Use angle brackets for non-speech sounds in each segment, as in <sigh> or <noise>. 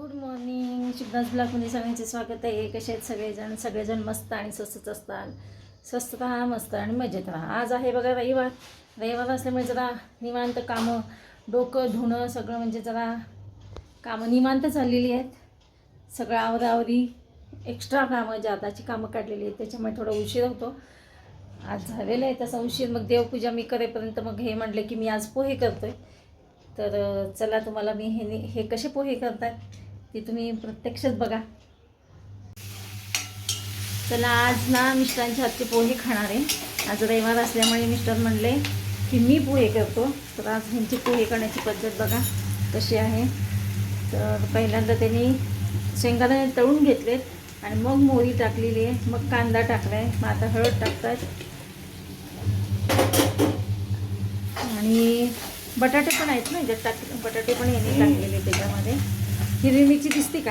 Good morning Shivdas ब्लॉकमध्ये सगळ्यांचे स्वागत आहे. कसे आहेत सगळेजण? सगळेजण मस्त आणि स्वस्तच असतात. स्वस्त राहा मस्त आणि मजेत राहा. आज आहे बघा रविवार. रविवार असल्यामुळे जरा निवांत कामं डोकं धुणं सगळं म्हणजे जरा कामं निवांत झालेली आहेत. सगळं आवरावरी एक्स्ट्रा कामं जाताची कामं काढलेली आहेत. त्याच्यामुळे थोडा उशीर होतो. आज झालेलं आहे तसा उशीर. मग देवपूजा मी करेपर्यंत मग हे म्हटलं की मी आज पोहे करतो आहे तर चला तुम्हाला मी हे हे कसे पोहे करतात ते तुम्ही प्रत्यक्षात बघा. चला आज ना मिस्टरांच्या हातचे पोहे खाणार आहे. आज रविवार असल्यामुळे मिस्टर म्हणले की मी पोहे करतो. तर आज ह्यांची पोहे करण्याची पद्धत बघा कशी आहे. तर पहिल्यांदा त्यांनी शेंगादाणे तळून घेतलेत आणि मग मोहरी टाकलेली आहे. मग कांदा टाकला आहे मग आता हळद टाकतात आणि बटाटे पण आहेत ना याच्यात टाक बटाटे पण यांनी टाकलेले त्याच्यामध्ये. हिरवी मिरची दिसते का?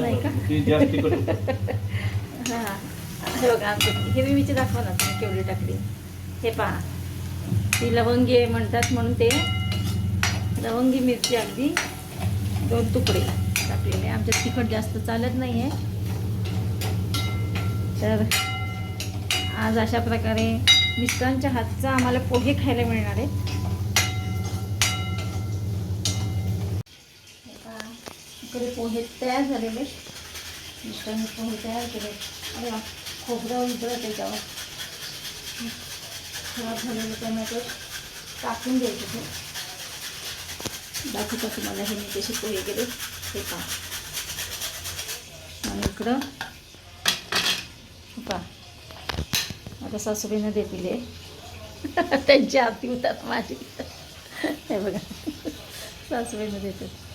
नाही, का? <laughs> हां. हे बघा आमची हिरवी मिरची दाखवा ना तुम्ही केवढी टाकली. हे पहा. ती लवंगी म्हणतात म्हणून ते लवंगी मिरची अगदी दोन तुकडे टाकलेले. आमच्यात तिखट जास्त चालत नाही आहे तर आज अशा प्रकारे मिस्टरांच्या हातचा आम्हाला पोहे खायला मिळणार आहे हे पहा, इकडे पोहे तयार झालेले. मिस्टरांनी पोहे तयार केले. अरे खोबरं उजळत त्याच्यावर. खराब झालेलं टोमॅटो टाकून द्यायचे ते. दाखवता तुम्हाला हे मी कसे पोहे केले. हे पहा. आणि इकडं पा आता सासूबाईनं देतील हे. <laughs> त्यांची आरती होतात माझी. हे बघा. सासूबाईनं देतात.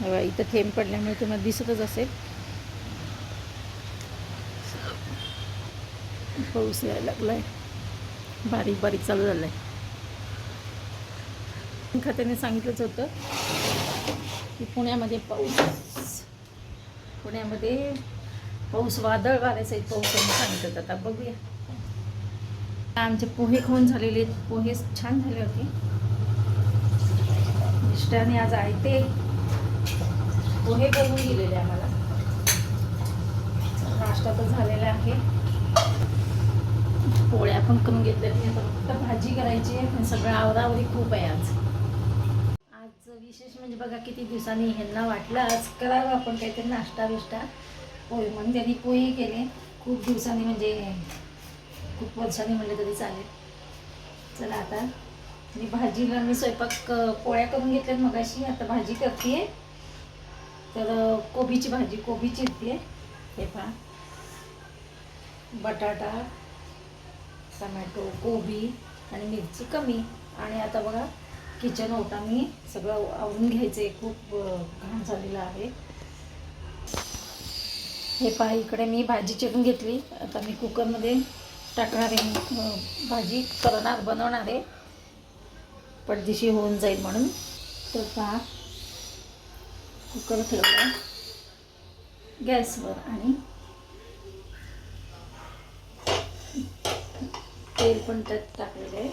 बघा, इथं थेंब पडल्यामुळे तुम्हाला दिसतच असेल. पाऊस यायला लागलाय. बारीक बारीक चालू झालाय. खात्याने सांगितलंच होतं की पुण्यामध्ये पाऊस पुण्यामध्ये पाऊस वादळ वाऱ्यासहित पाऊस त्यांनी सांगितलं आता बघूया. आमचे पोहे खाऊन झालेले आहेत. पोहे छान झाले होते. मिस्टरांनी आज आयते. पोहे करून दिलेले आम्हाला. नाश्ता तर झालेला आहे. पोळ्या पण करून घेतल्या फक्त भाजी करायची आहे पण सगळं आवरावरी खूप आहे आज. आज विशेष म्हणजे बघा किती दिवसांनी ह्यांना वाटलं आज करावं आपण काहीतरी नाश्ता बिष्टा. पोहे म्हणून त्यांनी पोहे केले. खूप दिवसांनी म्हणजे खूप वर्षांनी म्हणले तरी चालेल. चला आता. मी भाजीला मी स्वयंपाक पोळ्या करून घेतल्यात मगाशी. आता भाजी करते तर कोबीची भाजी कोबी चिरते हे पहा. बटाटा टमॅटो कोबी आणि मिरची कमी. आणि आता बघा किचन ओटा मी सगळं आवरून घ्यायचं आहे खूप घाण झालेलं आहे. हे पहा इकडे मी भाजी चिरून घेतली. आता मी कुकरमध्ये टाकणार आहे. भाजी करणार बनवणार आहे. पडदिशी होऊन जाईल म्हणून. तर पहा. कुकर ठेवला गॅसवर आणि तेल पण त्यात टाकलेलं आहे.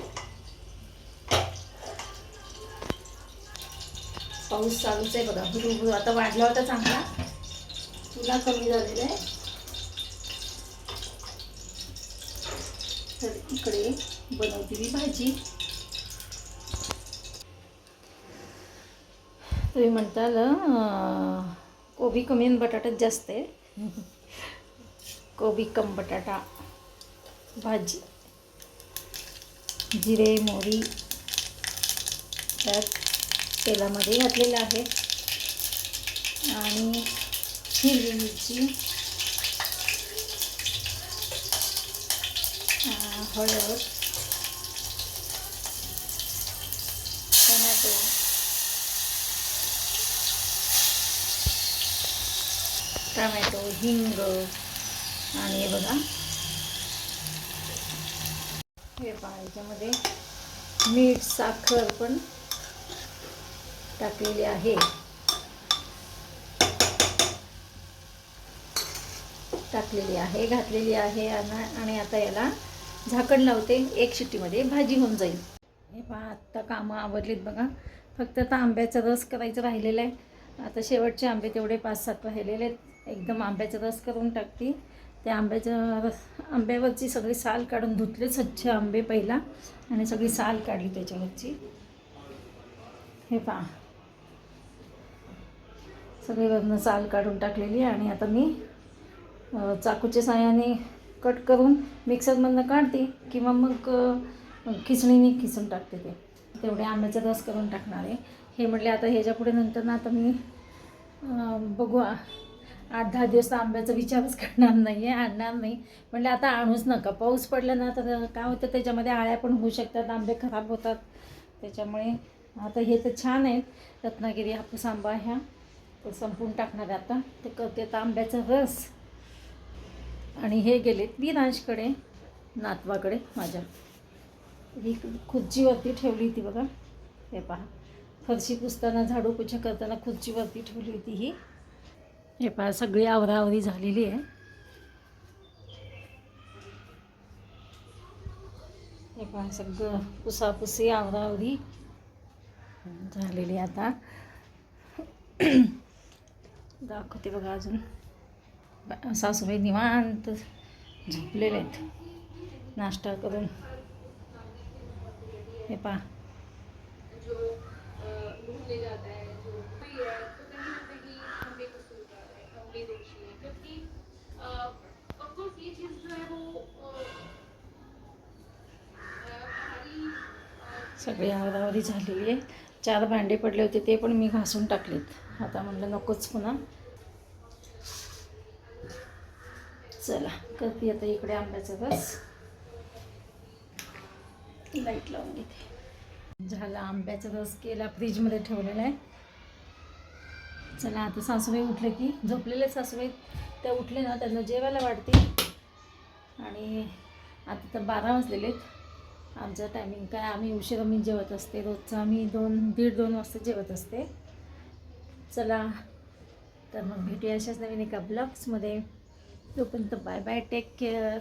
पाऊस चालूच आहे बघा. हुरू आता वाढला होता चांगला. तुला कमी झालेला आहे. तर इकडे बनवते मी भाजी. तुम्ही म्हणताल कोबी कमी आणि बटाटाच जास्त आहे. कोबी कम बटाटा भाजी जिरे मोहरी त्यात तेलामध्ये घातलेलं आहे. आणि हिरवी मिरची हळद टमॅटो टमॅटो हिंग आणि हे बघा. हे पहा याच्यामध्ये मीठ साखर पण टाकलेली आहे. टाकलेली आहे घातलेली आहे आणि आता याला झाकण लावते. एक शिट्टीमध्ये भाजी होऊन जाईल. हे पहा आत्ता कामं आवडलीत बघा. फक्त आता आंब्याचा रस करायचं राहिलेला आहे. आता शेवटचे आंबे तेवढे पाच सात राहिलेले आहेत. एकदम आंब्याचा रस करून टाकते. त्या आंब्याच्या रस आंब्यावरची सगळी साल काढून धुतले स्वच्छ आंबे पहिला आणि सगळी साल काढली त्याच्यावरची. हे पहा. सगळीवरनं साल काढून टाकलेली आणि आता मी चाकूच्या साह्याने कट करून मिक्सरमधनं काढते किंवा मग खिचणीने खिसून टाकते ते. तेवढे आंब्याचा रस करून टाकणार आहे. हे म्हटले आता ह्याच्या पुढे नंतर ना आता मी बघू आठ दहा दिवस तर आंब्याचा विचारच करणार नाही आहे आणणार नाही. म्हणले आता आणूच नका. पाऊस पडला ना तर काय होतं त्याच्यामध्ये आळ्या पण होऊ शकतात आंबे खराब होतात. त्याच्यामुळे आता हे तर छान आहेत. रत्नागिरी हापूस आंबा ह्या तर संपून टाकणार आता. ते करते आता आंब्याचा रस. आणि हे गेलेत विनाशकडे नातवाकडे माझ्या. ही खुर्चीवरती ठेवली होती बघा. हे पहा. फरशी पुसताना झाडू पुछा करताना खुर्चीवरती ठेवली होती ही. हे पहा सगळी आवराआवरी झालेली आहे. हे पहा सगळं पुसापुसी आवरावरी झालेली आहे आता. दाखवते बघा अजून. बा- सासूबाई निवांत झोपलेले आहेत. नाश्ता करून. हे पहा सगळी आवदावरी झालेली आहे चार भांडे पडले होते ते पण मी घासून टाकलेत. आता म्हणलं नकोच पुन्हा. चला करते आता इकडे आंब्याचा रस. लाइट लावून घेते. झाला आंब्याचा रस केला फ्रीजमध्ये ठेवलेला आहे. चला आता सासूबाई उठले की झोपलेले सासूबाई. त्या उठले ना त्यांना जेवायला वाढतील आणि आता तर बारा वाजलेले आहेत. आमचं टायमिंग काय आम्ही उशिरा मी जेवत असते रोजचं आम्ही दोन दीड दोन वाजता जेवत असते. चला तर मग भेटूया अशाच नवीन एका ब्लॉग्समध्ये तोपर्यंत बाय बाय टेक केअर